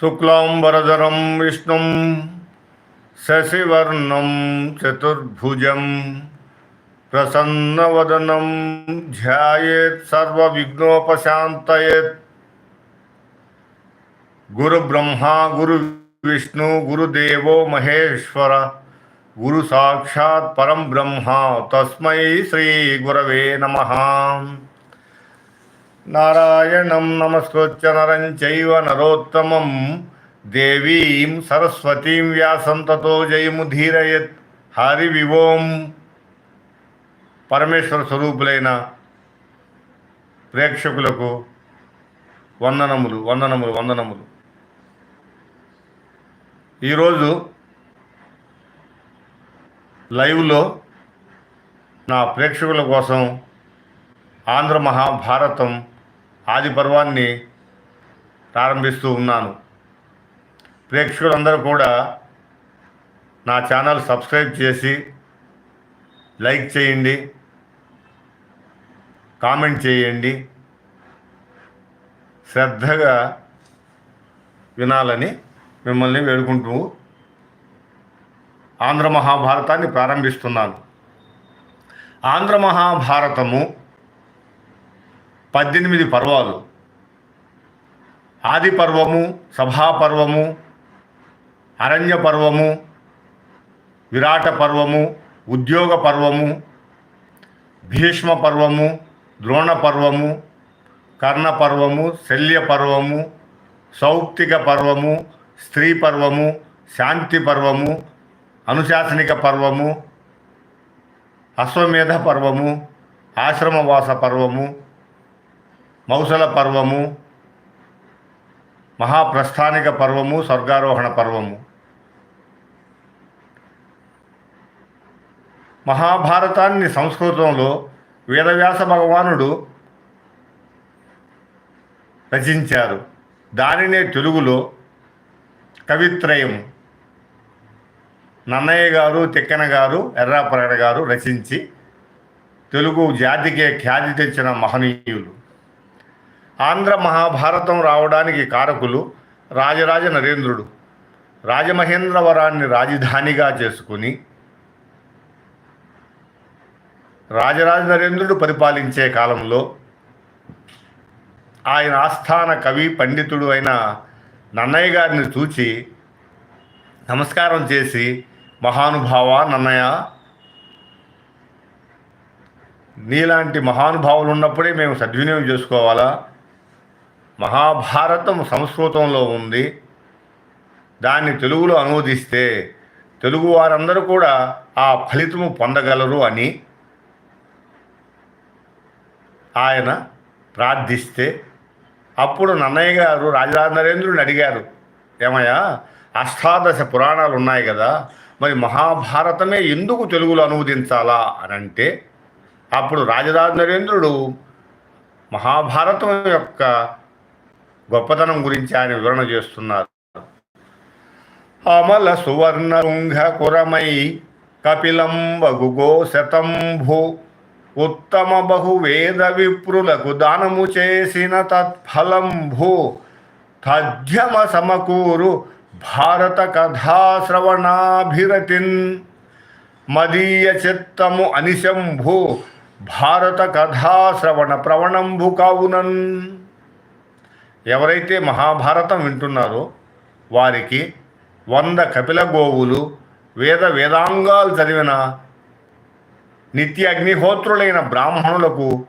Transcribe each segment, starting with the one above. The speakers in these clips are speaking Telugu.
शुक्लां वरदरं विष्णुं शशिवर्णं, चतुर्भुजं प्रसन्नवदनं ध्यायेत् गुरु विष्णु गुरु देवो महेश्वर, गुरुसाक्षात् परम ब्रह्मा, तस्मै श्रीगुरवे नमः। నారాయణం నమస్కృత్య నరం చైవ నరోత్తమం దేవీం సరస్వతీం వ్యాసం తతో జయముధీరయత్ హరి వివోం పరమేశ్వర స్వరూపులైన ప్రేక్షకులకు వందనములు వందనములు వందనములు. ఈరోజు లైవ్లో నా ప్రేక్షకుల కోసం ఆంధ్ర మహాభారతం ఆది పర్వాన్ని ప్రారంభిస్తూ ఉన్నాను. ప్రేక్షకులందరూ కూడా నా ఛానల్ సబ్స్క్రైబ్ చేసి లైక్ చేయండి కామెంట్ చేయండి శ్రద్ధగా వినాలని మిమ్మల్ని వేడుకుంటూ ఆంధ్ర మహాభారతాన్ని ప్రారంభిస్తున్నాను. ఆంధ్ర మహాభారతము పద్దెనిమిది పర్వాలు. ఆది పర్వము సభాపర్వము అరణ్య పర్వము విరాట పర్వము ఉద్యోగ పర్వము భీష్మ పర్వము ద్రోణ పర్వము కర్ణ పర్వము శల్య పర్వము సౌప్తిక పర్వము స్త్రీ పర్వము శాంతి పర్వము అనుశాసనిక పర్వము అశ్వమేధ పర్వము ఆశ్రమవాస పర్వము మౌసల పర్వము మహాప్రస్థానిక పర్వము స్వర్గారోహణ పర్వము. మహాభారతాన్ని సంస్కృతంలో వేదవ్యాస భగవానుడు రచించారు. దానినే తెలుగులో కవిత్రయం. నన్నయ్య గారు తిక్కన గారు ఎర్రాపరగడ గారు రచించి తెలుగు జాతికే ఖ్యాతి తెచ్చిన మహనీయులు. ఆంధ్ర మహాభారతం రావడానికి కారకులు రాజరాజ నరేంద్రుడు. రాజమహేంద్రవరాన్ని రాజధానిగా చేసుకుని రాజరాజ నరేంద్రుడు పరిపాలించే కాలంలో ఆయన ఆస్థాన కవి పండితుడు అయిన నన్నయ్య గారిని చూచి నమస్కారం చేసి మహానుభావ నన్నయ్య నీలాంటి మహానుభావులు ఉన్నప్పుడే మేము సద్వినియోగం చేసుకోవాలా? మహాభారతం సంస్కృతంలో ఉంది. దాన్ని తెలుగులో అనువదిస్తే తెలుగు వారందరూ కూడా ఆ ఫలితము పొందగలరు అని ఆయన ప్రార్థిస్తే అప్పుడు నన్నయ్య గారు రాజరాజనరేంద్రుడిని అడిగారు ఏమయ్యా అష్టాదశ పురాణాలు ఉన్నాయి కదా మరి మహాభారతమే ఎందుకు తెలుగులో అనువదించాలా? అని అంటే అప్పుడు రాజరాజ నరేంద్రుడు మహాభారతం యొక్క గొప్పతనం గురించి ఆయన వివరణ చేస్తున్నారు. అమల సువర్ణ కురమై కపిలం బగుగో శతంభు ఉత్తమ బహువేద విప్రులకు దానము చేసిన తత్ఫలంభు తథ్యమ సమకూరు భారత కథాశ్రవణాభిరతిన్ మదీయ చిత్తము అనిశంభు భారత కథాశ్రవణ ప్రవణంభు కావునన్ ఎవరైతే మహాభారతం వింటున్నారో వారికి వంద కపిల గోవులు వేద వేదాంగాలు చదివిన నిత్య అగ్నిహోత్రులైన బ్రాహ్మణులకు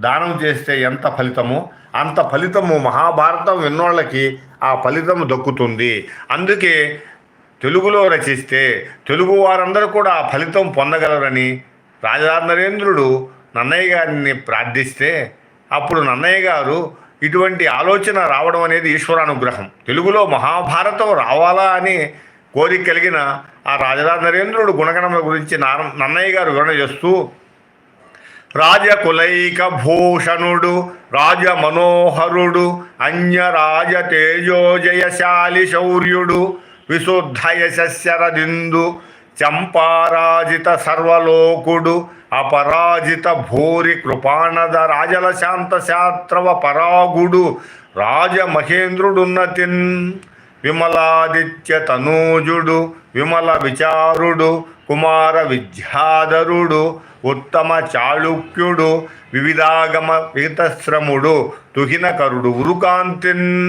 దానం చేస్తే ఎంత ఫలితమో అంత ఫలితము మహాభారతం విన్నోళ్ళకి ఆ ఫలితం దక్కుతుంది. అందుకే తెలుగులో రచిస్తే తెలుగు వారందరూ కూడా ఆ ఫలితం పొందగలరని రాజా నరేంద్రుడు నన్నయ్య గారిని ప్రార్థిస్తే అప్పుడు నన్నయ్య గారు ఇటువంటి ఆలోచన రావడం అనేది ఈశ్వరానుగ్రహం. తెలుగులో మహాభారతం రావాలా అని కోరిక కలిగిన ఆ రాజరా నరేంద్రుడు గుణగణముల గురించి నన్నయ్య గారు వివరణ చేస్తూ రాజకులైక భూషణుడు రాజ మనోహరుడు అన్యరాజ తేజోజయశాలి శౌర్యుడు విశుద్ధ యశస్యరదిందు చంపారాజిత సర్వలోకుడు అపరాజిత భూరి కృపానద రాజల శాంత శాస్త్రవ పరాగుడు రాజమహేంద్రుడున్నతిన్ విమలాదిత్య తనూజుడు విమల విచారుడు కుమార విద్యాధరుడు ఉత్తమ చాళుక్యుడు వివిధాగమ పీతశ్రముడు తుహినకరుడు ఉరుకాంతిన్.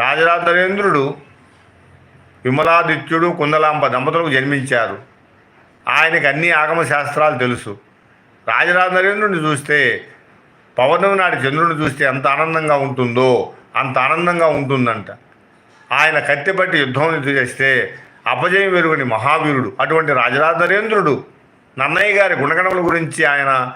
రాజరాజేంద్రుడు విమలాదిత్యుడు కుందలాంబ దంపతులకు జన్మించారు. ఆయనకు అన్ని ఆగమ శాస్త్రాలు తెలుసు. రాజరాజనరేంద్రుని చూస్తే పౌర్ణమి నాటి చంద్రుడిని చూస్తే ఎంత ఆనందంగా ఉంటుందో అంత ఆనందంగా ఉంటుందంట. ఆయన కత్తిపట్టి యుద్ధం చేస్తే అపజయం వెలుగుని మహావీరుడు అటువంటి రాజరాజ నరేంద్రుడు నన్నయ్య గారి గుణగణముల గురించి ఆయన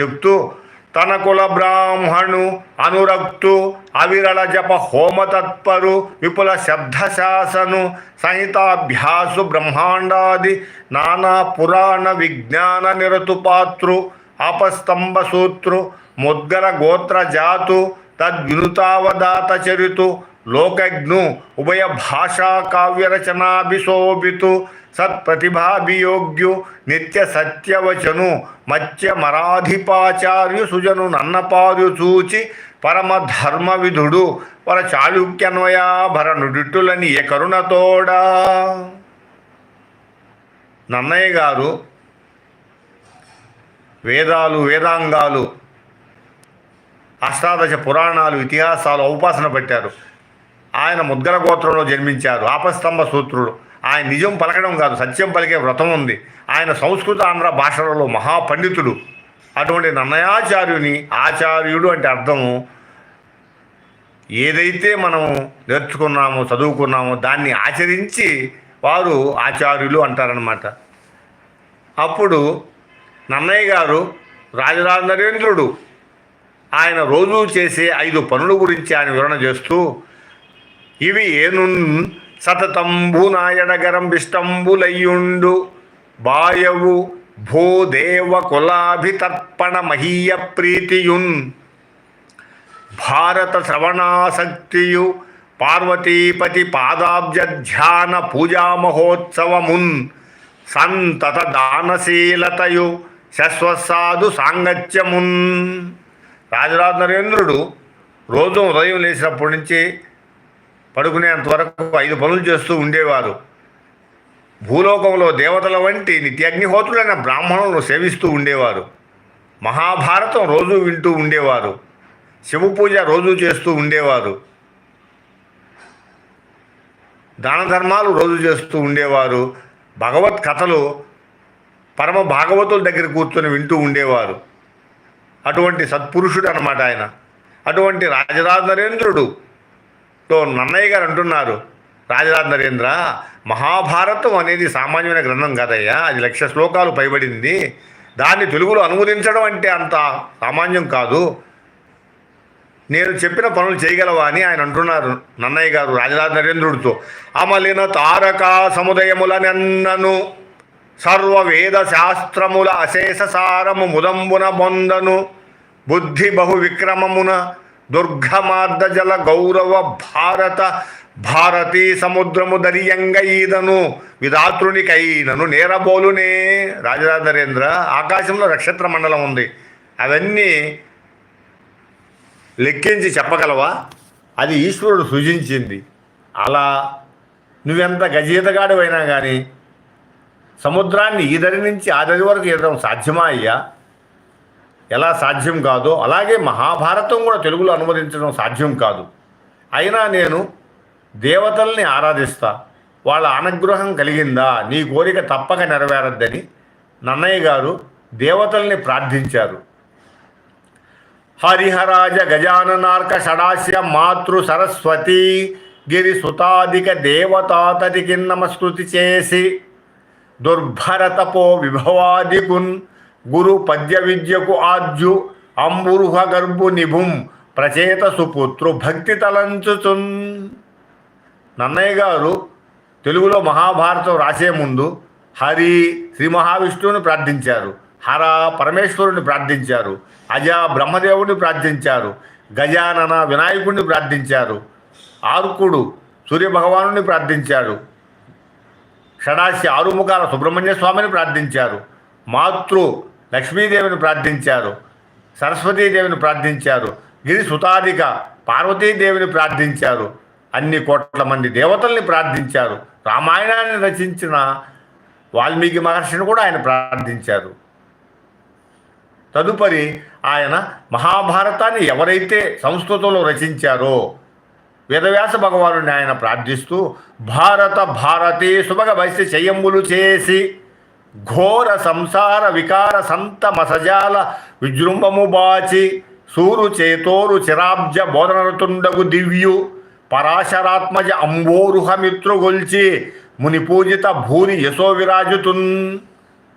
చెప్తూ తన కుల బ్రాహ్మణు అనురక్తు అవిరళ జప హోమ తత్పరు విపుల శబ్దశాసను సంహితాభ్యాసు బ్రహ్మాండాది నానా పురాణ విజ్ఞాన నిరతు పాత్రు ఆపస్తంభ సూత్రు ముద్గర గోత్ర జాతు తద్వినుతావదాత చరితు లోకజ్ఞు ఉభయ భాషా కావ్యరచనాభిశోభితు సత్ప్రతిభాభియోగ్యు నిత్య సత్యవచను మత్స్య మరాధిపాచార్యు సుజను నన్నపారు చూచి పరమ వర విధుడు పర చాళుక్యన్వయాభరణుడిట్టులని ఏ కరుణతోడా. నన్నయ్య గారు వేదాలు వేదాంగాలు అష్టాదశ పురాణాలు ఇతిహాసాలు ఉపాసన పెట్టారు. ఆయన ముద్గల గోత్రంలో జన్మించారు. ఆపస్తంభ సూత్రుడు ఆయన నిజం పలకడం కాదు సత్యం పలికే వ్రతం ఉంది. ఆయన సంస్కృత ఆంధ్ర భాషలలో మహాపండితుడు. అటువంటి నన్నయాచార్యుని ఆచార్యుడు అంటే అర్థము ఏదైతే మనం నేర్చుకున్నామో చదువుకున్నామో దాన్ని ఆచరించి వారు ఆచార్యులు అంటారనమాట అప్పుడు నన్నయ్య గారు రాజరాజ నరేంద్రుడు ఆయన రోజు చేసే ఐదు పనుల గురించి ఆయన వివరణ చేస్తూ ఇవి ఏనున్ సతతంబు నాయడగరం బాయవు భూదేవ కులాభితర్పణ మహీయ ప్రీతియున్. భారత శ్రవణాసక్తియు పార్వతీపతి పాదాబ్జ ధ్యాన పూజా మహోత్సవమున్. సంతత దానశీలతయు శశ్వసాధు సాంగత్యమున్. రాజరాజ నరేంద్రుడు రోజు ఉదయం లేచినప్పటి నుంచి పడుకునేంత వరకు ఐదు పనులు చేస్తూ ఉండేవారు. భూలోకంలో దేవతల వంటి నిత్యాగ్నిహోత్రులైన బ్రాహ్మణులను సేవిస్తూ ఉండేవారు. మహాభారతం రోజు వింటూ ఉండేవారు. శివ పూజ రోజు చేస్తూ ఉండేవారు. దాన ధర్మాలు రోజు చేస్తూ ఉండేవారు. భగవత్ కథలు పరమ భాగవతుల దగ్గర కూర్చొని వింటూ ఉండేవారు. అటువంటి సత్పురుషుడు అనమాట ఆయన. అటువంటి రాజరాజ నరేంద్రుడు తో నన్నయ్య గారు అంటున్నారు. రాజరాజ నరేంద్ర మహాభారతం అనేది సామాన్యమైన గ్రంథం కాదయ్యా. అది లక్ష శ్లోకాలు పైబడింది. దాన్ని తెలుగులో అనువదించడం అంటే అంత సామాన్యం కాదు. నేను చెప్పిన పనులు చేయగలవా అని ఆయన అంటున్నారు నన్నయ్య గారు రాజరాజ నరేంద్రుడితో. అమలిన తారక సముదయములనెన్నను సర్వ వేద శాస్త్రముల అశేష సారము ముదంబున బొందను బుద్ధి బహు విక్రమమున దుర్గమార్దజల గౌరవ భారత భారతీ సముద్రము దరియంగ ఈదను విధాతృనికైనను నేరబోలునే. రాజరాధరేంద్ర ఆకాశంలో నక్షత్ర మండలం ఉంది. అవన్నీ లెక్కించి చెప్పగలవా? అది ఈశ్వరుడు సృజించింది. అలా నువ్వెంత గజీతగాడివైనా కానీ సముద్రాన్ని ఈ దరి నుంచి ఆ దరి వరకు ఈదడం సాధ్యమా అయ్యా? ఎలా సాధ్యం కాదో అలాగే మహాభారతం కూడా తెలుగులో అనువదించడం సాధ్యం కాదు. అయినా నేను దేవతల్ని ఆరాధిస్తా వాళ్ళ అనుగ్రహం కలిగిందా నీ కోరిక తప్పక నెరవేరద్దని నన్నయ్య గారు దేవతల్ని ప్రార్థించారు. హరిహరాజ గజాననార్క షడాస్య మాతృ సరస్వతి గిరి సుతాధిక దేవతాతదికి నమస్కృతి చేసి దుర్భరతపో విభవాదిగున్ గురు పద్య విద్యకు ఆద్యు అంబురుహ గర్భు నిభుం ప్రచేత సుపుత్రు భక్తి తలంచుచున్. నన్నయ్య గారు తెలుగులో మహాభారతం రాసే ముందు హరి శ్రీ మహావిష్ణువుని ప్రార్థించారు హర పరమేశ్వరుని ప్రార్థించారు అజ బ్రహ్మదేవుడిని ప్రార్థించారు గజానన వినాయకుడిని ప్రార్థించారు ఆర్కుడు సూర్యభగవానుని ప్రార్థించాడు షడాసి ఆరుముఖాల సుబ్రహ్మణ్య స్వామిని ప్రార్థించారు మాతృ లక్ష్మీదేవిని ప్రార్థించారు సరస్వతీదేవిని ప్రార్థించారు గిరి సుతాధిక పార్వతీదేవిని ప్రార్థించారు అన్ని కోట్ల మంది దేవతల్ని ప్రార్థించారు రామాయణాన్ని రచించిన వాల్మీకి మహర్షిని కూడా ఆయన ప్రార్థించారు. తదుపరి ఆయన మహాభారతాన్ని ఎవరైతే సంస్కృతంలో రచించారో వేదవ్యాస భగవానుని ఆయన ప్రార్థిస్తూ భారత భారతీ సుభగ వైశ్య చెయ్యంబులు చేసి ఘోర సంసార వికార సంత మసజాల విజృంభము బాచి సూరు చేతోరు చిరాబ్జ బోధనతుండగు దివ్యు పరాశరాత్మజ అంబోరుహమిత్రుగొల్చి ముని పూజిత భూరి యశో విరాజుతున్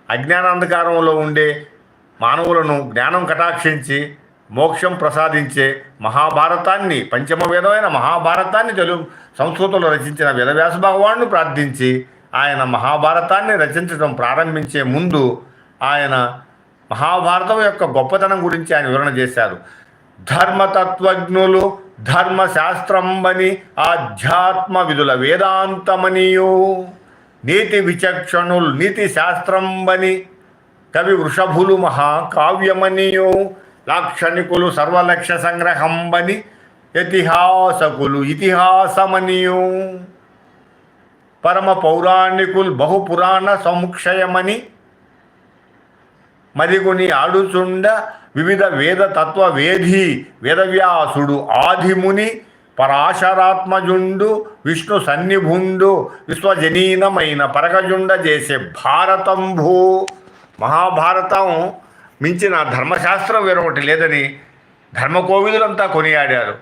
అజ్ఞానాంధకారంలో ఉండే మానవులను జ్ఞానం కటాక్షించి మోక్షం ప్రసాదించే మహాభారతాన్ని పంచమ వేదమైన మహాభారతాన్ని తెలుగు సంస్కృతంలో రచించిన వేదవ్యాస భగవాను ప్రార్థించి ఆయన మహాభారతాన్ని రచించడం ప్రారంభించే ముందు ఆయన మహాభారతం యొక్క గొప్పతనం గురించి ఆయన వివరణ చేశారు. ధర్మతత్వజ్ఞులు ధర్మశాస్త్రంబని ఆధ్యాత్మ విధుల వేదాంతమనియు నీతి విచక్షణులు నీతి శాస్త్రంబని కవి వృషభులు మహాకావ్యమనియు లాక్షణికులు సర్వలక్ష్య సంగ్రహంబని ఇతిహాసకులు ఇతిహాసమనియు. పరమ పౌరాణికులు బహుపురాణ సముక్షయమని మరికొని ఆడుచుండ వివిధ వేద తత్వ వేధి వేదవ్యాసుడు ఆదిముని పరాశరాత్మజుండు విష్ణు సన్నిభుండు విశ్వజనీనమైన పరగజుండ చేసే భారతంభూ. మహాభారతం మించిన ధర్మశాస్త్రం వేరొకటి లేదని ధర్మకోవిదులంతా కొనియాడారు.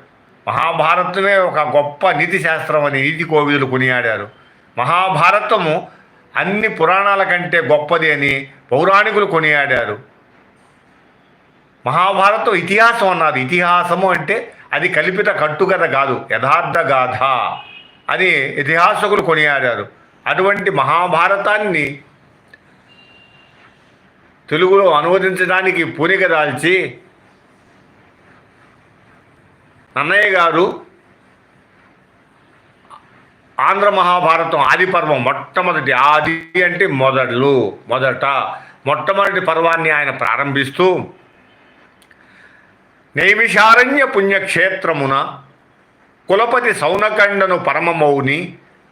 మహాభారతమే ఒక గొప్ప నీతి శాస్త్రం అని నీతి కోవిదులు కొనియాడారు. మహాభారతము అన్ని పురాణాల కంటే గొప్పది అని పౌరాణికులు కొనియాడారు. మహాభారతం ఇతిహాసం అన్నారు ఇతిహాసము అంటే అది కల్పిత కట్టుకథ కాదు యథార్థ గాథ అని ఇతిహాసకులు కొనియాడారు. అటువంటి మహాభారతాన్ని తెలుగులో అనువదించడానికి పూనిక దాల్చి నన్నయ్య గారు ఆంధ్ర మహాభారతం ఆది పర్వం మొట్టమొదటి ఆది అంటే మొదట్లు మొదట. మొట్టమొదటి పర్వాన్ని ఆయన ప్రారంభిస్తూ నైమిషారణ్య పుణ్యక్షేత్రమున కులపతి సౌనకండను పరమమౌని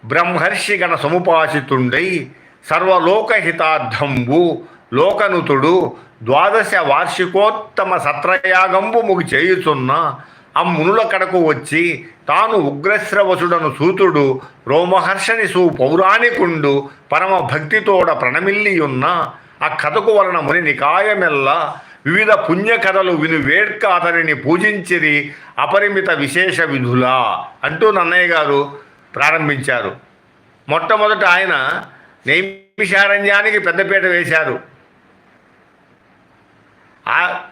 బ్రహ్మర్షిగణ సముపాసితుండై సర్వలోకహితార్థంబు లోకనుతుడు ద్వాదశ వార్షికోత్తమ సత్రయాగంబు ముగి చేయుచున్న మునుల కడకు వచ్చి తాను ఉగ్రశ్రవసుడను సూతుడు రోమహర్షని సు పౌరాణికుండు పరమ భక్తితోడ ప్రణమిల్లియున్న ఆ కథకు వలన ముని నికాయమెల్ల వివిధ పుణ్యకథలు విను వేడ్క అతనిని పూజించిరి అపరిమిత విశేష విధులా అంటూ నన్నయ్య గారు ప్రారంభించారు. మొట్టమొదట ఆయన నైమిషారణ్యానికి పెద్దపీట వేశారు.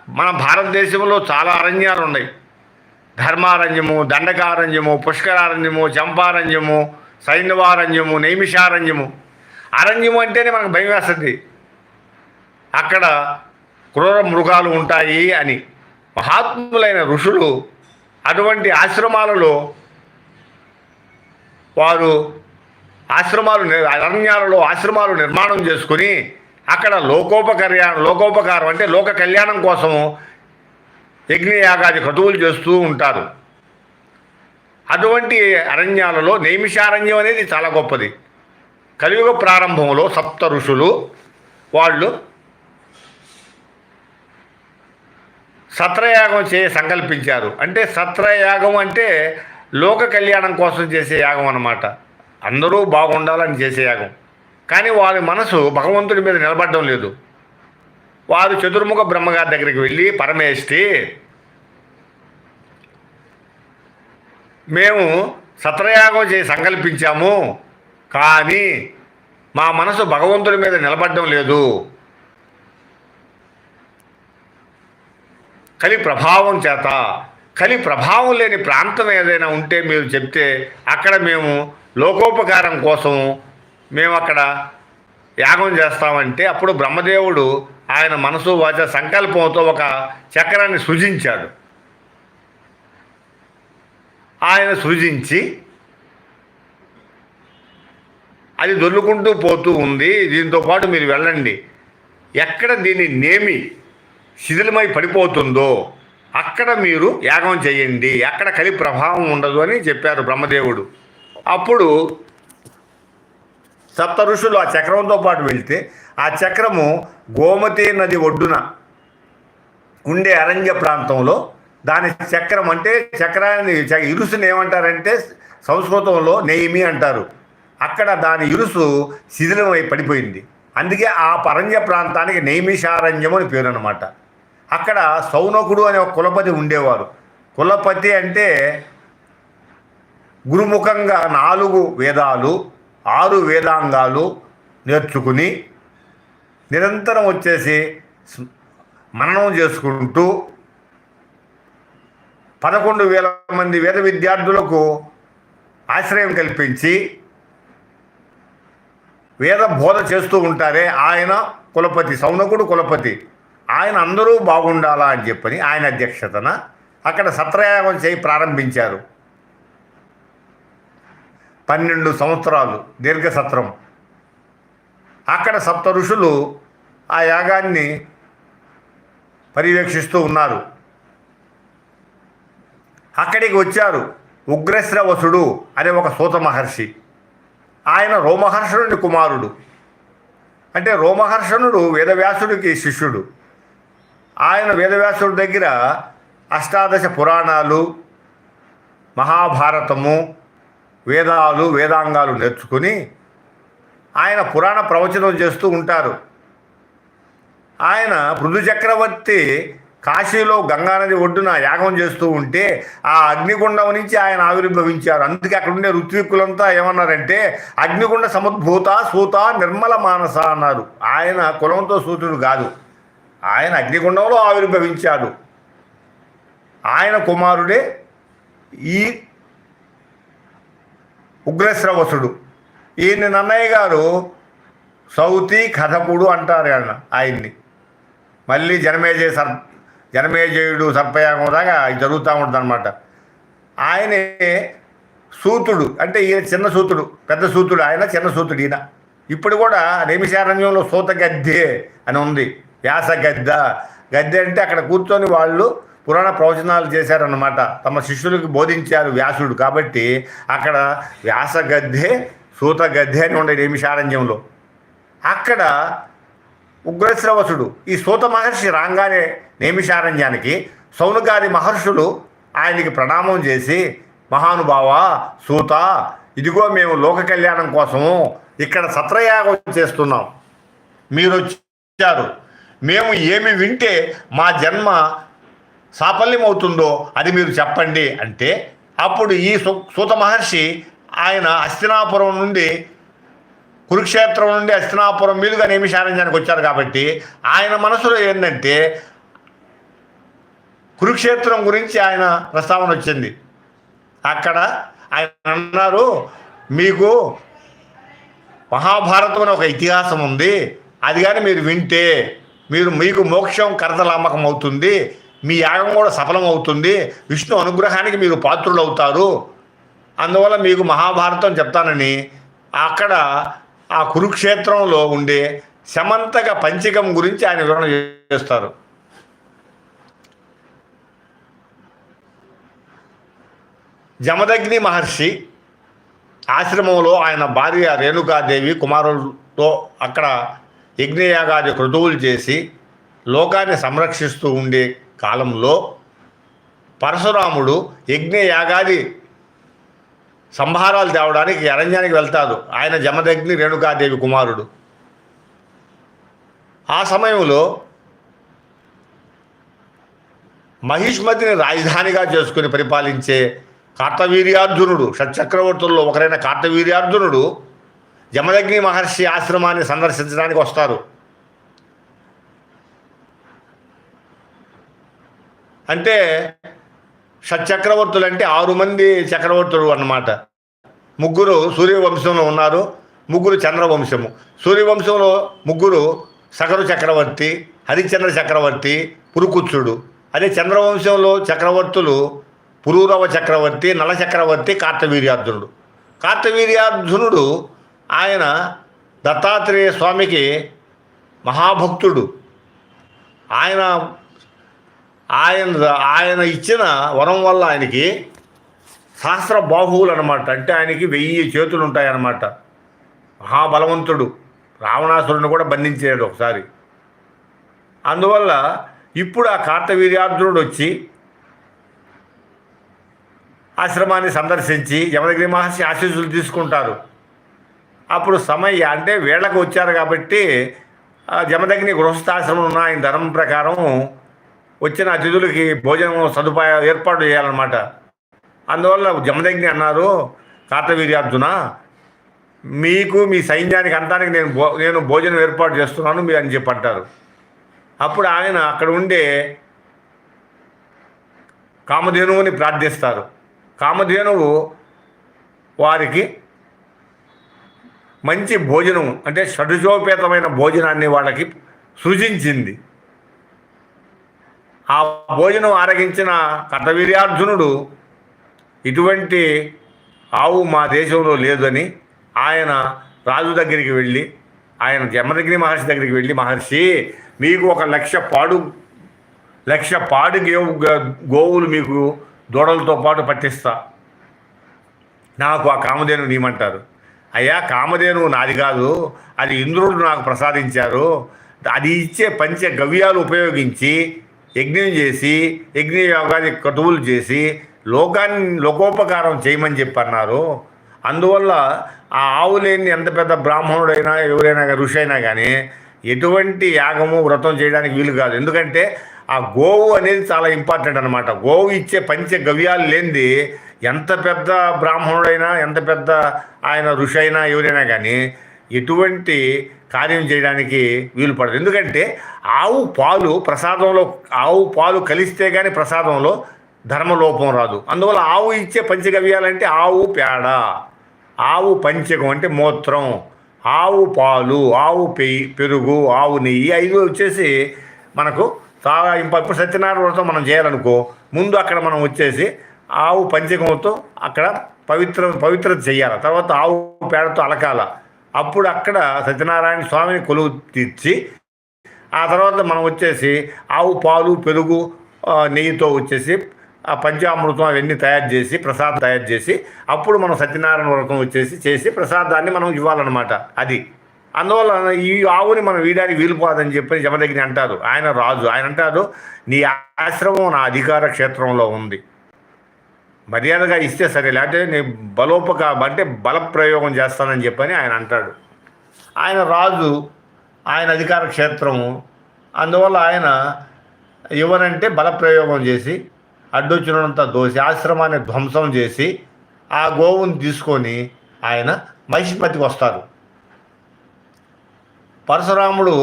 మన భారతదేశంలో చాలా అరణ్యాలు ఉన్నాయి ధర్మారణ్యము దండకారణ్యము పుష్కరారణ్యము చంపారణ్యము సైంధవారణ్యము నైమిషారణ్యము అరణ్యము అంటేనే మనకు భయం వేస్తుంది. అక్కడ క్రూర మృగాలు ఉంటాయి అని. మహాత్ములైన ఋషులు అటువంటి ఆశ్రమాలలో వారు ఆశ్రమాలు అరణ్యాలలో ఆశ్రమాలు నిర్మాణం చేసుకుని అక్కడ లోకోపకర్యా లోకోపకారం అంటే లోక కళ్యాణం కోసము యజ్ఞయాగాది క్రతువులు చేస్తూ ఉంటారు. అటువంటి అరణ్యాలలో నైమిషారణ్యం అనేది చాలా గొప్పది. కలియుగ ప్రారంభంలో సప్త ఋషులు వాళ్ళు సత్రయాగం చే సంకల్పించారు. అంటే సత్రయాగం అంటే లోక కళ్యాణం కోసం చేసే యాగం అనమాట అందరూ బాగుండాలని చేసే యాగం. కానీ వారి మనసు భగవంతుడి మీద నిలబడడం లేదు. వారు చతుర్ముఖ బ్రహ్మగారి దగ్గరికి వెళ్ళి పరమేష్టి మేము సత్రయాగం చేసి సంకల్పించాము కానీ మా మనసు భగవంతుడి మీద నిలబడడం లేదు. కలి ప్రభావం చేత కలి ప్రభావం లేని ప్రాంతం ఏదైనా ఉంటే మీరు చెప్తే అక్కడ మేము లోకోపకారం కోసం మేము అక్కడ యాగం చేస్తామంటే అప్పుడు బ్రహ్మదేవుడు ఆయన మనసు వాచ సంకల్పంతో ఒక చక్రాన్ని సృజించాడు. ఆయన సృజించి అది దొర్లుకుంటూ పోతూ ఉంది. దీంతో పాటు మీరు వెళ్ళండి. ఎక్కడ దీని నేమి శిథిలమై పడిపోతుందో అక్కడ మీరు యాగం చేయండి. అక్కడ కలి ప్రభావం ఉండదు అని చెప్పారు బ్రహ్మదేవుడు. అప్పుడు సప్త ఋషులు ఆ చక్రంతో పాటు వెళ్తే ఆ చక్రము గోమతి నది ఒడ్డున ఉండే అరణ్య ప్రాంతంలో దాని చక్రం అంటే చక్రాన్ని చ- ఇరుసుని ఏమంటారంటే సంస్కృతంలో నెయిమి అంటారు. అక్కడ దాని ఇరుసు శిథిలమై పడిపోయింది. అందుకే ఆ పరంజ ప్రాంతానికి నైమిషారణ్యం అని పేరు అనమాట అక్కడ సౌనకుడు అనే ఒక కులపతి ఉండేవారు. కులపతి అంటే గురుముఖంగా నాలుగు వేదాలు ఆరు వేదాంగాలు నేర్చుకుని నిరంతరం వచ్చేసి మననం చేసుకుంటూ పదకొండు వేల మంది వేద విద్యార్థులకు ఆశ్రయం కల్పించి వేద బోధ చేస్తూ ఉంటారే ఆయన కులపతి సౌనకుడు కులపతి. ఆయన అందరూ బాగుండాలా అని చెప్పని ఆయన అధ్యక్షతన అక్కడ సత్రయాగం చేయి ప్రారంభించారు. పన్నెండు సంవత్సరాలు దీర్ఘసత్రం అక్కడ సప్త ఋషులు ఆ యాగాన్ని పర్యవేక్షిస్తూ ఉన్నారు. అక్కడికి వచ్చారు ఉగ్రశ్రవసుడు అనే ఒక సూత మహర్షి. ఆయన రోమహర్షణుడి కుమారుడు. అంటే రోమహర్షణుడు వేదవ్యాసుడికి శిష్యుడు. ఆయన వేదవ్యాసుడి దగ్గర అష్టాదశ పురాణాలు మహాభారతము వేదాలు వేదాంగాలు నేర్చుకుని ఆయన పురాణ ప్రవచనం చేస్తూ ఉంటారు. ఆయన పృథు చక్రవర్తి కాశీలో గంగానది ఒడ్డున యాగం చేస్తూ ఉంటే ఆ అగ్నిగుండం నుంచి ఆయన ఆవిర్భవించారు. అందుకే అక్కడ ఉండే ఋత్విక్కులంతా ఏమన్నారంటే అగ్నిగుండ సముద్భూత సూత నిర్మల మానస అన్నారు. ఆయన కులంతో సూతుడు కాదు. ఆయన అగ్నిగుండంలో ఆవిర్భవించాడు. ఆయన కుమారుడే ఈ ఉగ్రశ్రవసుడు ఈయన నన్నయ్య గారు సౌతి కథకుడు అంటారు ఆయన ఆయన్ని. మళ్ళీ జనమేజయ సర్ జనమేజయుడు సర్పయాగం దాకా ఇది జరుగుతూ ఉంటుంది అనమాట ఆయనే సూతుడు అంటే ఈయన చిన్న సూతుడు పెద్ద సూతుడు ఆయన చిన్న సూతుడు ఈయన. ఇప్పుడు కూడా రేమిశారణ్యంలో సూత గద్దె అని ఉంది. వ్యాస గద్ద గద్దె అంటే అక్కడ కూర్చొని వాళ్ళు పురాణ ప్రవచనాలు చేశారన్నమాట. తమ శిష్యులకు బోధించారు వ్యాసుడు కాబట్టి అక్కడ వ్యాస గద్దె సూత గద్దె అని ఉండే రేమిశారణ్యంలో అక్కడ ఉగ్రశ్రవసుడు. ఈ సూత మహర్షి రాగానే నేమిషారణ్యానికి సౌనకాది మహర్షులు ఆయనకి ప్రణామం చేసి మహానుభావ సూత ఇదిగో మేము లోక కళ్యాణం కోసము ఇక్కడ సత్రయాగం చేస్తున్నాం. మీరు వచ్చారు మేము ఏమి వింటే మా జన్మ సాఫల్యం అవుతుందో అది మీరు చెప్పండి. అంటే అప్పుడు ఈ సు- సూత మహర్షి ఆయన హస్తినాపురం నుండి కురుక్షేత్రం నుండి హస్తినాపురం మీదుగా నిమిషారణ్యానికి వచ్చారు కాబట్టి ఆయన మనసులో ఏంటంటే కురుక్షేత్రం గురించి ఆయన ప్రస్తావన వచ్చింది. అక్కడ ఆయన అన్నారు మీకు మహాభారతం అనే ఒక ఇతిహాసం ఉంది. అది కానీ మీరు వింటే మీరు మీకు మోక్షం కరతలామకం అవుతుంది. మీ యాగం కూడా సఫలం అవుతుంది. విష్ణు అనుగ్రహానికి మీరు పాత్రులు అవుతారు అందువల్ల మీకు మహాభారతం చెప్తానని అక్కడ ఆ కురుక్షేత్రంలో ఉండే సమంతక పంచికం గురించి ఆయన వివరణ చేస్తారు. జమదగ్ని మహర్షి ఆశ్రమంలో ఆయన భార్య రేణుకాదేవి కుమారులతో అక్కడ యజ్ఞయాగాది క్రతువులు చేసి లోకాన్ని సంరక్షిస్తూ ఉండే కాలంలో పరశురాముడు యజ్ఞయాగాది సంభారాలు తేవడానికి అరణ్యానికి వెళ్తాడు. ఆయన జమదగ్ని రేణుకాదేవి కుమారుడు. ఆ సమయంలో మహిష్మతిని రాజధానిగా చేసుకుని పరిపాలించే కార్తవీర్యార్జునుడు షట్చక్రవర్తుల్లో ఒకరైన కార్తవీర్యార్జునుడు జమదగ్ని మహర్షి ఆశ్రమాన్ని సందర్శించడానికి వస్తారు. అంటే షట్చక్రవర్తులు అంటే ఆరు మంది చక్రవర్తులు అన్నమాట. ముగ్గురు సూర్యవంశంలో ఉన్నారు ముగ్గురు చంద్రవంశము. సూర్యవంశంలో ముగ్గురు సగరు చక్రవర్తి హరిశ్చంద్ర చక్రవర్తి పురుకుచ్చుడు. అదే చంద్రవంశంలో చక్రవర్తులు పురూరవ చక్రవర్తి నల చక్రవర్తి కార్తవీర్యార్జునుడు. కార్తవీర్యార్జునుడు ఆయన దత్తాత్రేయ స్వామికి మహాభక్తుడు. ఆయన ఆయన ఆయన ఇచ్చిన వరం వల్ల ఆయనకి సహస్ర బాహువులు అనమాట అంటే ఆయనకి వెయ్యి చేతులు ఉంటాయన్నమాట మహాబలవంతుడు. రావణాసురుని కూడా బంధించాడు ఒకసారి. అందువల్ల ఇప్పుడు ఆ కార్తవీర్యార్జునుడు వచ్చి ఆశ్రమాన్ని సందర్శించి యమదగిరి మహర్షి ఆశీస్సులు తీసుకుంటారు. అప్పుడు సమయ అంటే వేళకు వచ్చారు కాబట్టి ఆ జమదగ్ని గృహస్థాశ్రమం ఉన్న ఆయన ధర్మం ప్రకారం వచ్చిన అతిథులకి భోజనం సదుపాయం ఏర్పాటు చేయాలన్నమాట. అందువల్ల జమదగ్ని అన్నారు కార్తవీర్యార్జున మీకు మీ సైన్యానికి అంతానికి నేను భో నేను భోజనం ఏర్పాటు చేస్తున్నాను మీరు అని చెప్పి అంటారు. అప్పుడు ఆయన అక్కడ ఉండే కామధేనువుని ప్రార్థిస్తారు. కామధేనువు వారికి మంచి భోజనం అంటే షడ్జోపేతమైన భోజనాన్ని వాళ్ళకి సృజించింది. ఆ భోజనం ఆరగించిన కటవీర్యార్జునుడు ఇటువంటి ఆవు మా దేశంలో లేదని ఆయన రాజు దగ్గరికి వెళ్ళి ఆయన జమదగిరి మహర్షి దగ్గరికి వెళ్ళి మహర్షి మీకు ఒక లక్ష పాడు లక్ష పాడు గేవు గోవులు మీకు దూడలతో పాటు పట్టిస్తా. నాకు ఆ కామధేను నీమంటారు. అయ్యా కామధేను నాది కాదు. అది ఇంద్రుడు నాకు ప్రసాదించారు. అది ఇచ్చే పంచ గవ్యాలు ఉపయోగించి యజ్ఞం చేసి యజ్ఞ యోగాది కటువులు చేసి లోకాన్ని లోకోపకారం చేయమని చెప్పన్నారు. అందువల్ల ఆ ఆవు లేని ఎంత పెద్ద బ్రాహ్మణుడైనా ఎవరైనా ఋషి అయినా కానీ ఎటువంటి యాగము వ్రతం చేయడానికి వీలు కాదు. ఎందుకంటే ఆ గోవు అనేది చాలా ఇంపార్టెంట్ అనమాట గోవు ఇచ్చే పంచ గవ్యాలు లేనిది ఎంత పెద్ద బ్రాహ్మణుడైనా ఎంత పెద్ద ఆయన ఋషి అయినా ఎవరైనా కానీ ఎటువంటి కార్యం చేయడానికి వీలు పడదు. ఎందుకంటే ఆవు పాలు ప్రసాదంలో ఆవు పాలు కలిస్తే కానీ ప్రసాదంలో ధర్మలోపం రాదు. అందువల్ల ఆవు ఇచ్చే పంచగవ్యాలంటే ఆవు పేడ ఆవు పంచకం అంటే మూత్రం ఆవు పాలు ఆవు పెయ్యి పెరుగు ఆవు నెయ్యి ఐదు వచ్చేసి మనకు చాలా ఇప్పుడు సత్యనారాయణ వ్రతం మనం చేయాలనుకో ముందు అక్కడ మనం వచ్చేసి ఆవు పంచకంతో అక్కడ పవిత్ర పవిత్రత చేయాలి. తర్వాత ఆవు పేడతో అలకాల. అప్పుడు అక్కడ సత్యనారాయణ స్వామిని కొలువు తీర్చి ఆ తర్వాత మనం వచ్చేసి ఆవు పాలు పెరుగు నెయ్యితో వచ్చేసి ఆ పంచామృతం అవన్నీ తయారు చేసి ప్రసాదం తయారు చేసి అప్పుడు మనం సత్యనారాయణ వ్రతం వచ్చేసి చేసి ప్రసాదాన్ని మనం ఇవ్వాలన్నమాట. అది. అందువల్ల ఈ ఆవుని మనం వీడానికి వీలుపోదని చెప్పి జమదగిని అంటారు. ఆయన రాజు. ఆయన అంటారు నీ ఆశ్రమం నా అధికార క్షేత్రంలో ఉంది. మర్యాదగా ఇస్తే సరే లేకపోతే నేను బలోపక అంటే బలప్రయోగం చేస్తానని చెప్పని ఆయన అంటాడు. ఆయన రాజు ఆయన అధికార క్షేత్రము అందువల్ల ఆయన ఎవరంటే బలప్రయోగం చేసి అడ్డొచ్చినంత దోసి ఆశ్రమాన్ని ధ్వంసం చేసి ఆ గోవుని తీసుకొని ఆయన మహిష్మతికి వస్తారు పరశురాముడు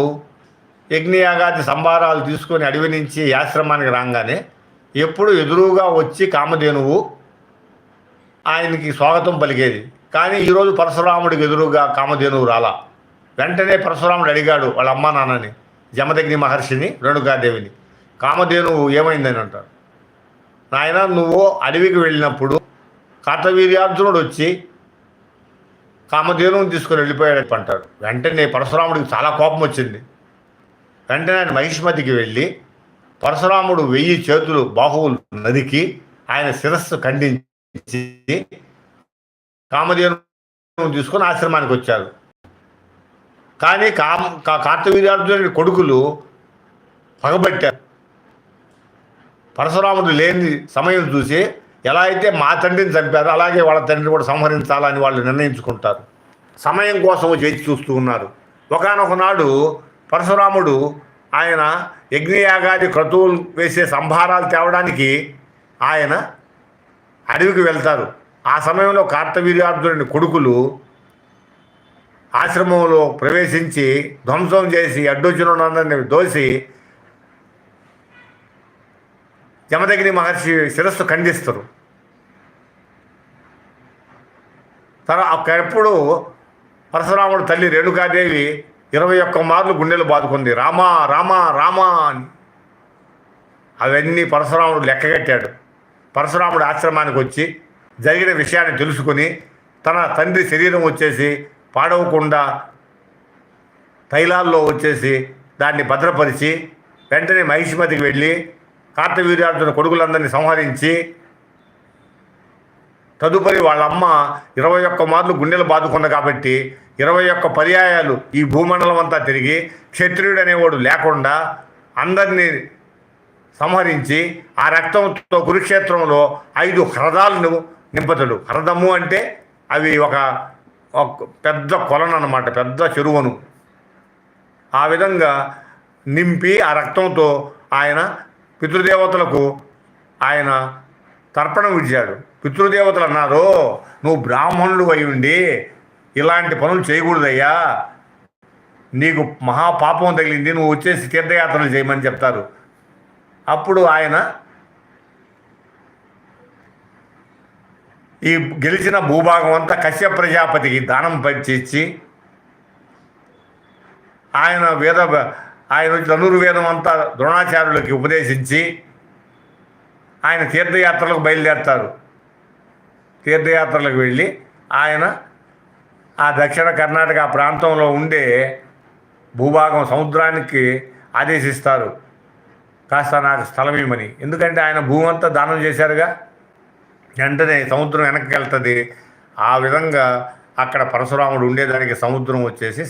యజ్ఞయాగాది సంభారాలు తీసుకొని అడవి నుంచి ఆశ్రమానికి రాగానే ఎప్పుడు ఎదురుగా వచ్చి కామధేనువు ఆయనకి స్వాగతం పలికేది. కానీ ఈరోజు పరశురాముడికి ఎదురుగా కామధేనువు రాలా. వెంటనే పరశురాముడు అడిగాడు వాళ్ళ అమ్మా నాన్నని జమదగ్ని మహర్షిని రేణుకాదేవిని. కామధేనువు ఏమైందని అంటారు నాయన నువ్వు అడవికి వెళ్ళినప్పుడు కార్తవీర్యార్జునుడు వచ్చి కామధేనువుని తీసుకుని వెళ్ళిపోయాడు అంటారు వెంటనే పరశురాముడికి చాలా కోపం వచ్చింది. వెంటనే ఆయన మహిష్మతికి వెళ్ళి పరశురాముడు వెయ్యి చేతులు బాహువులు నరికి ఆయన శిరస్సు ఖండించి కామధేను తీసుకొని ఆశ్రమానికి వచ్చారు. కానీ కామ కా- కార్తవీర్యార్జునుడి కొడుకులు పగబట్టారు. పరశురాముడు లేని సమయం చూసి ఎలా అయితే మా తండ్రిని చంపారు అలాగే వాళ్ళ తండ్రిని కూడా సంహరించాలని వాళ్ళు నిర్ణయించుకుంటారు. సమయం కోసం చేసి చూస్తూ ఉన్నారు. ఒకనొక నాడు పరశురాముడు ఆయన యజ్ఞయాగాది క్రతువులు వేసే సంభారాలు తేవడానికి ఆయన అడవికి వెళ్తారు. ఆ సమయంలో కార్తవీర్యార్జునుడి కొడుకులు ఆశ్రమంలో ప్రవేశించి ధ్వంసం చేసి అడ్డొచ్చినందరిని దోసి జమదగిరి మహర్షి శిరస్సు ఖండిస్తారు. తర్వాత అక్కడప్పుడు పరశురాముడు తల్లి రేణుకాదేవి ఇరవై ఒక్క మార్లు గుండెలు బాదుకుంది. రామా రామా రామా అని. అవన్నీ పరశురాముడు లెక్కగట్టాడు పరశురాముడు ఆశ్రమానికి వచ్చి జరిగిన విషయాన్ని తెలుసుకుని తన తండ్రి శరీరం వచ్చేసి పాడవకుండా తైలాల్లో వచ్చేసి దాన్ని భద్రపరిచి వెంటనే మహిష్మతికి వెళ్ళి కార్తవీర్యార్జున కొడుకులందరినీ సంహరించి తదుపరి వాళ్ళ అమ్మ ఇరవై ఒక్క మార్లు గుండెలు బాదుకుంది కాబట్టి ఇరవై ఒక్క పర్యాయాలు ఈ భూమండలం అంతా తిరిగి క్షత్రియుడు అనేవాడు లేకుండా అందరినీ సంహరించి ఆ రక్తంతో కురుక్షేత్రంలో ఐదు హ్రదాలను నింపుతాడు హ్రదము అంటే అవి ఒక ఒక పెద్ద కొలను అనమాట పెద్ద చెరువును. ఆ విధంగా నింపి ఆ రక్తంతో ఆయన పితృదేవతలకు ఆయన తర్పణం విడిచాడు. పితృదేవతలు అన్నారు నువ్వు బ్రాహ్మణుడు అయి ఉండి ఇలాంటి పనులు చేయకూడదయ్యా. నీకు మహాపాపం తగిలింది నువ్వు వచ్చేసి తీర్థయాత్రలు చేయమని చెప్తారు. అప్పుడు ఆయన ఈ గెలిచిన భూభాగం అంతా కశ్యప ప్రజాపతికి దానం పంచిచ్చి ఆయన వేద ఆయన ధనుర్వేదం అంతా ద్రోణాచార్యులకి ఉపదేశించి ఆయన తీర్థయాత్రలకు బయలుదేరుతారు. తీర్థయాత్రలకు వెళ్ళి ఆయన ఆ దక్షిణ కర్ణాటక ప్రాంతంలో ఉండే భూభాగం సముద్రానికి ఆదేశిస్తారు. కాస్త నాకు స్థలం ఇవ్వమని. ఎందుకంటే ఆయన భూమి అంతా దానం చేశారుగా. వెంటనే సముద్రం వెనక్కి వెళ్తుంది. ఆ విధంగా అక్కడ పరశురాముడు ఉండేదానికి సముద్రం వచ్చేసి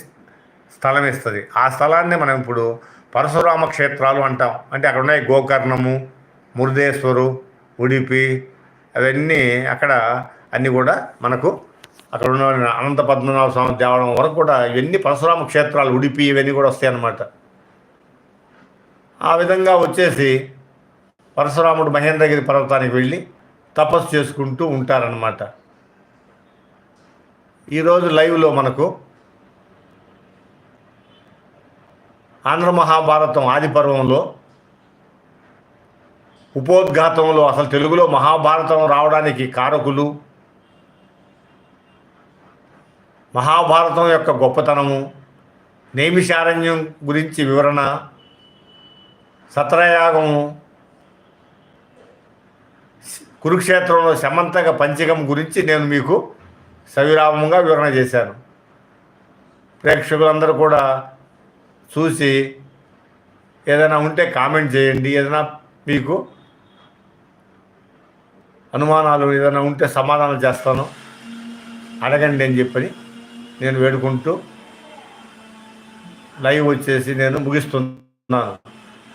స్థలం ఇస్తుంది. ఆ స్థలాన్ని మనం ఇప్పుడు పరశురామ క్షేత్రాలు అంటాం. అంటే అక్కడ ఉన్నాయి గోకర్ణము మురుదేశ్వరు ఉడిపి అవన్నీ అక్కడ అన్నీ కూడా మనకు అక్కడ ఉన్న అనంత పద్మనాభ స్వామి దేవాలయం వరకు కూడా ఇవన్నీ పరశురామ క్షేత్రాలు ఉడిపి ఇవన్నీ కూడా వస్తాయి అన్నమాట ఆ విధంగా వచ్చేసి పరశురాముడు మహేంద్రగిరి పర్వతానికి వెళ్ళి తపస్సు చేసుకుంటూ ఉంటారనమాట ఈరోజు లైవ్లో మనకు ఆంధ్ర మహాభారతం ఆది పర్వంలో ఉపోద్ఘాతంలో అసలు తెలుగులో మహాభారతం రావడానికి కారకులు మహాభారతం యొక్క గొప్పతనము నైమిషారణ్యం గురించి వివరణ సత్రయాగము కురుక్షేత్రంలో సమంతక పంచకం గురించి నేను మీకు సవిరామంగా వివరణ చేశాను. ప్రేక్షకులందరూ కూడా చూసి ఏదైనా ఉంటే కామెంట్ చేయండి ఏదైనా మీకు అనుమానాలు ఏదైనా ఉంటే సమాధానం చేస్తాను. అడగండి అని చెప్పని నేను వేడుకుంటూ లైవ్ వచ్చేసి నేను ముగిస్తున్నాను.